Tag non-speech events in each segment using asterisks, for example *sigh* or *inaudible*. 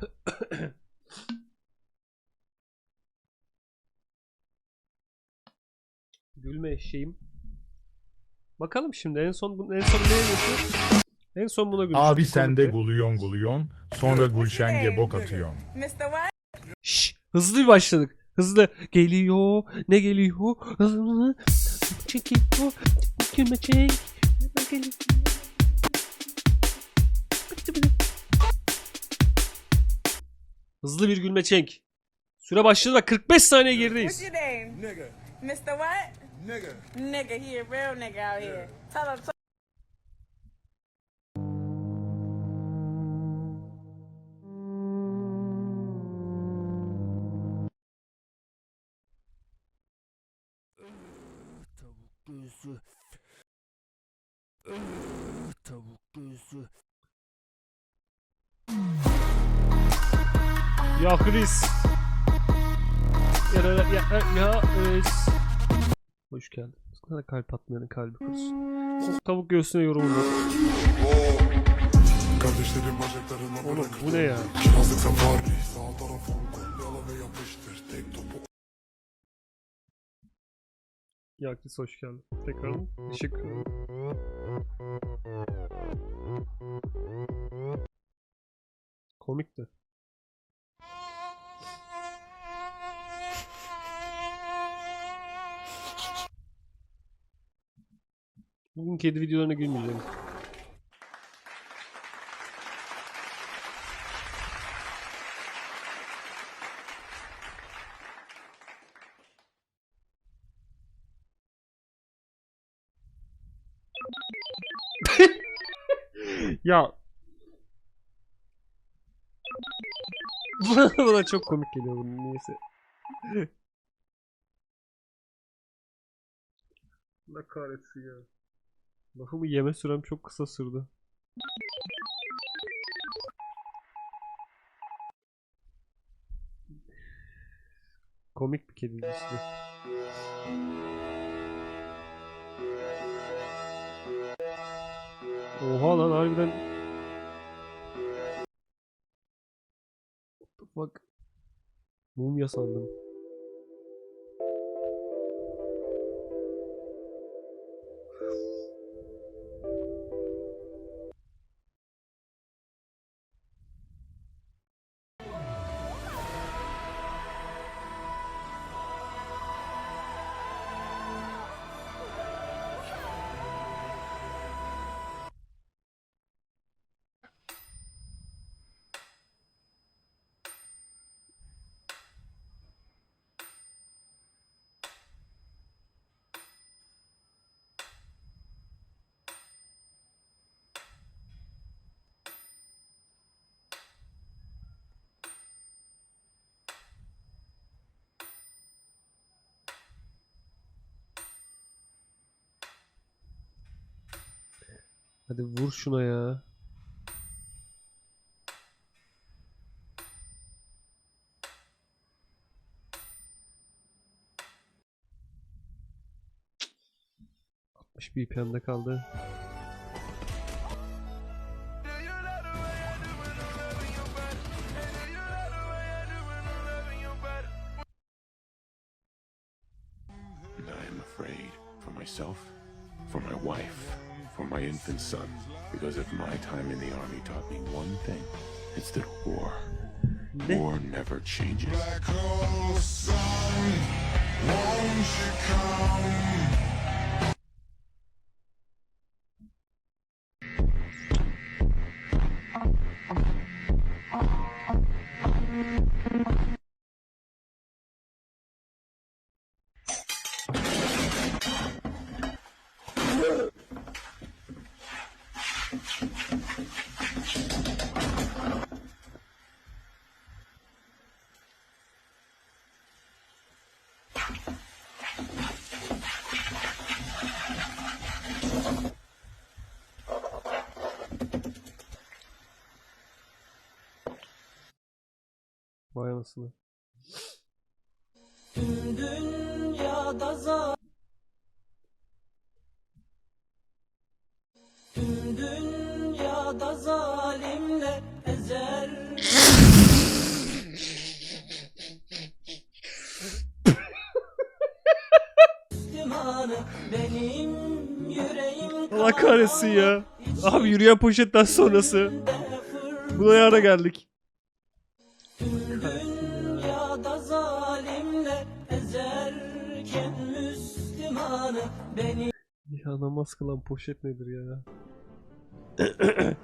*coughs* Gülme eşeğim. Bakalım şimdi en son en son neye götür? En son buna gülüş. Abi sen de guluyon guluyon. Sonra Gülşen'ge bok atıyorsun. Şşş, hızlı bir başladık. Hızlı. Geliyor. Ne geliyor? Hızlı. Çekiyor. Gülme çek. Geliyor. Hızlı bir gülme çenk. Süre başladı ve 45 saniye What's gerideyiz. your name? Nigga. Mr. What? Nigga. Nigga here, real nigga out here. Tell him. Tavuk göğsü. Ya Chris. Ya ya ya, ya Chris. Hoş geldin. Sana kalp atmayanın kalbi kurusun. Tavuk göğsüne yorumun var. Kardeşlerim bacaklarına Oğlum bu ne ya? Kirazlıkta var. Sağ tarafım yala ve yapıştır. Tek topu Ya Chris hoş geldin. Tekrar ederim. Komikti. Bugün kedi videolarına gülmeyeceğim. *laughs* Ya *laughs* Bana çok komik geliyor bunun niyeyse. Ne kahretsin ya. Lafımı yeme sürem çok kısa sürdü. Komik bir kedi dizisi. Oha lan harbiden What the fuck? Mumya sandım. Hadi vur şuna ya. Altmış BPM'de kaldı. Son. Because if my time in the army taught me one thing, it's that war, war never changes. wirelessly. da zalimle ezer. Allah kahretsin ya. Abi yürüyen poşetten sonrası. Buraya ara geldik. Dünyada zalimle ezerken Müslümanı beni... Ya namaz kılan poşet nedir ya? Come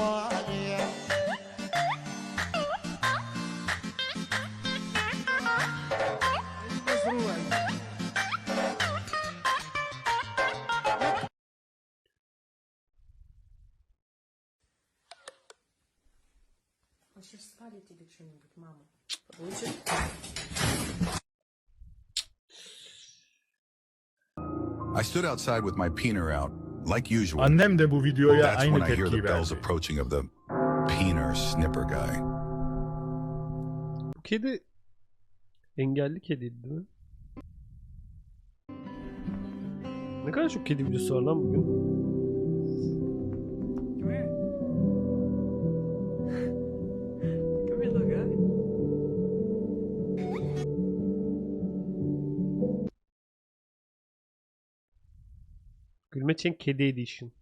on. I stood outside with my peener out, like usual. Annem de bu videoya That's aynı when I hear the bells verdi. approaching of the peener snipper guy. Bu kedi engelli kediydi değil mi? Ne kadar çok kedi videosu var lan bugün. Gülme Çenk Kedi Edition.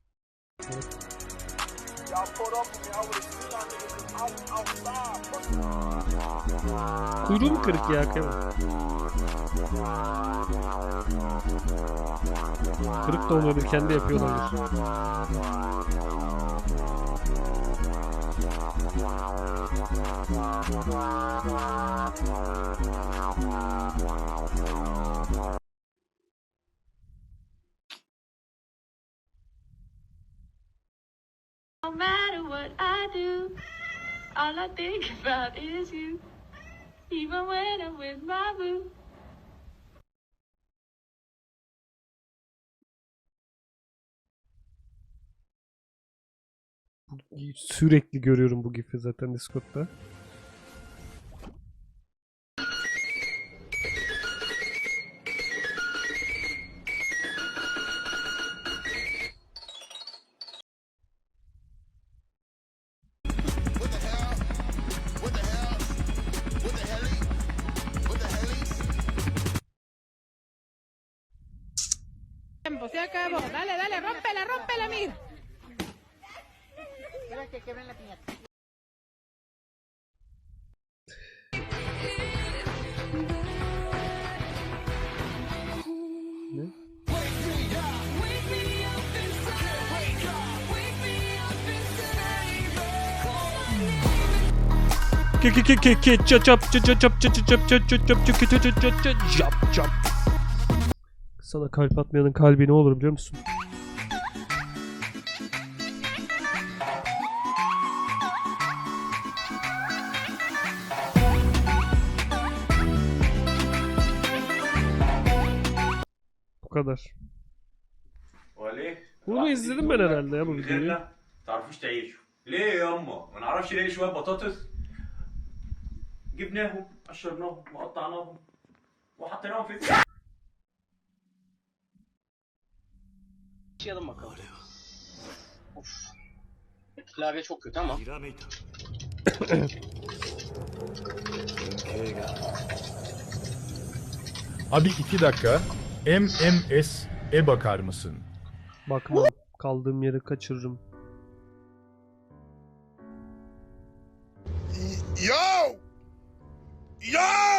Kuyruğu mu kırık ya kıyamam. Kırık da olmayabilir kendi yapıyor olabilir. Matter what I do, all I think about is you. Even when I'm with my boo. Sürekli görüyorum bu gif'i zaten Discord'da. Se acabó. Dale, dale, rómpela, rómpela, mira. Que quebren la piñata. chop chop chop chop chop chop chop chop chop chop chop chop chop Sana kalp atmayanın kalbi ne olur biliyor musun? Bu kadar. وليه؟ Bunu izledim ben herhalde ya bu videoyu. غيرنا تعرفوش تعيشوا ليه يا اما ما نعرفش نلاقي شويه بطاطس جبناهم قشرناهم وقطعناهم وحطيناهم في Başlayalım bakalım. Of. Klavye çok kötü ama. Abi iki dakika. MMS'e bakar mısın? Bakmam. Kaldığım yeri kaçırırım. Yo! Yo!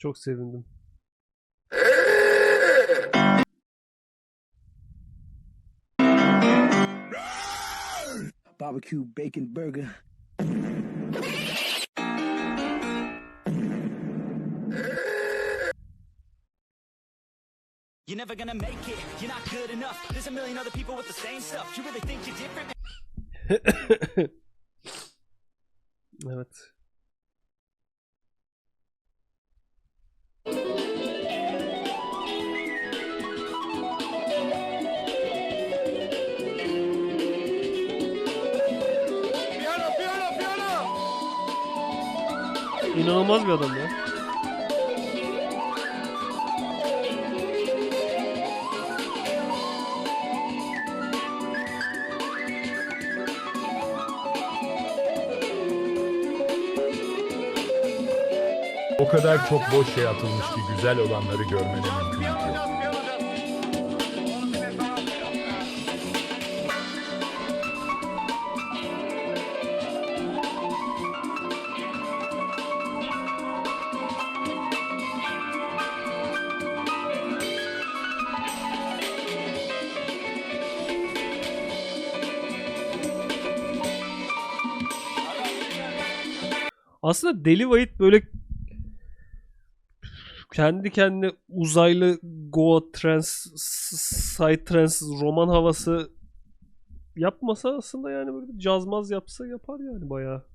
Çok sevindim. barbecue bacon burger. You're never gonna make it. You're not good enough. There's a million other people with the same stuff. You really think you're different? *laughs* Evet. İnanılmaz bir adam ya. O kadar çok boş şey atılmış ki güzel olanları görmene mümkün yok. Aslında Deli White böyle kendi kendine uzaylı Goa trans, side trans roman havası yapmasa aslında yani böyle cazmaz yapsa yapar yani bayağı.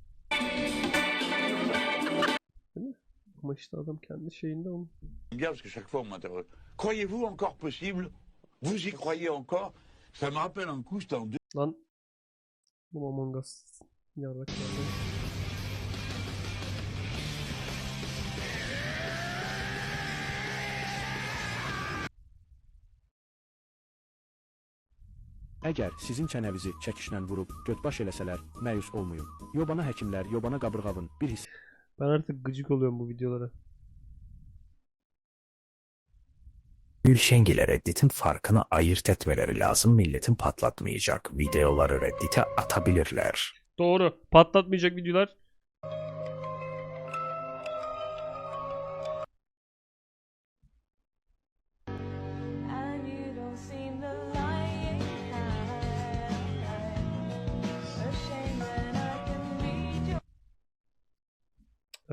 Ama işte adam kendi şeyinde onu. Bien parce que chaque fois on m'interroge. Croyez-vous encore possible Vous y croyez encore Ça me rappelle un coup, j'étais en deux- Lan bu Among Us yarrak yarrak. Əgər sizin çənəvizi çəkişlə vurub götbaş eləsələr, məyus olmayın. Yobana həkimlər, yobana qabırğavın bir hiss Ben artık gıcık oluyorum bu videolara. Gülşengil'e Reddit'in farkını ayırt etmeleri lazım. Milletin patlatmayacak videoları Reddit'e atabilirler. Doğru. Patlatmayacak videolar.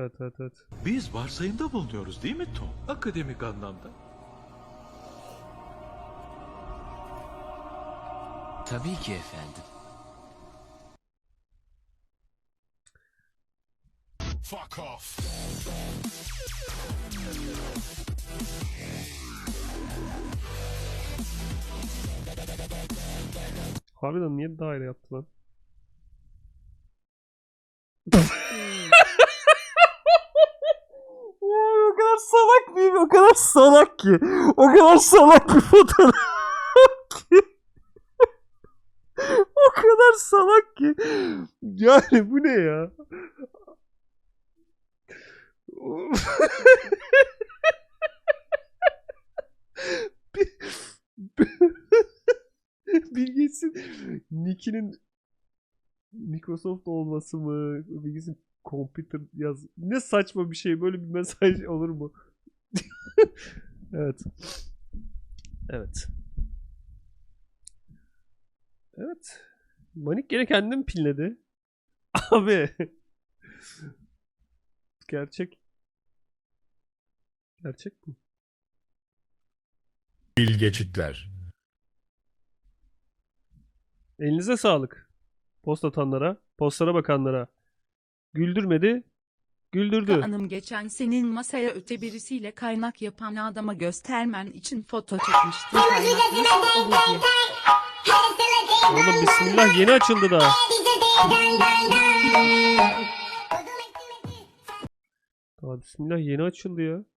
Evet evet evet. Biz varsayımda bulunuyoruz değil mi Tom? Akademik anlamda. Tabii ki efendim. Fuck off. Harbiden niye daire yaptı lan? *laughs* Oy, o kadar salak mıyım? O kadar salak ki. O kadar salak bir fotoğraf ki. o kadar salak ki. Yani bu ne ya? Bilgesin Nick'inin Microsoft olması mı? Bilgesin computer yaz. Ne saçma bir şey. Böyle bir mesaj olur mu? *laughs* evet. Evet. Evet. Manik gene kendini mi pinledi? *laughs* Abi. Gerçek. Gerçek mi? Bil geçitler. Elinize sağlık. Post atanlara, postlara bakanlara. Güldürmedi, güldürdü. Hanım geçen senin masaya öte birisiyle kaynak yapan adama göstermen için foto diye. Oğlum bismillah yeni açıldı da. Daha bismillah yeni açıldı ya.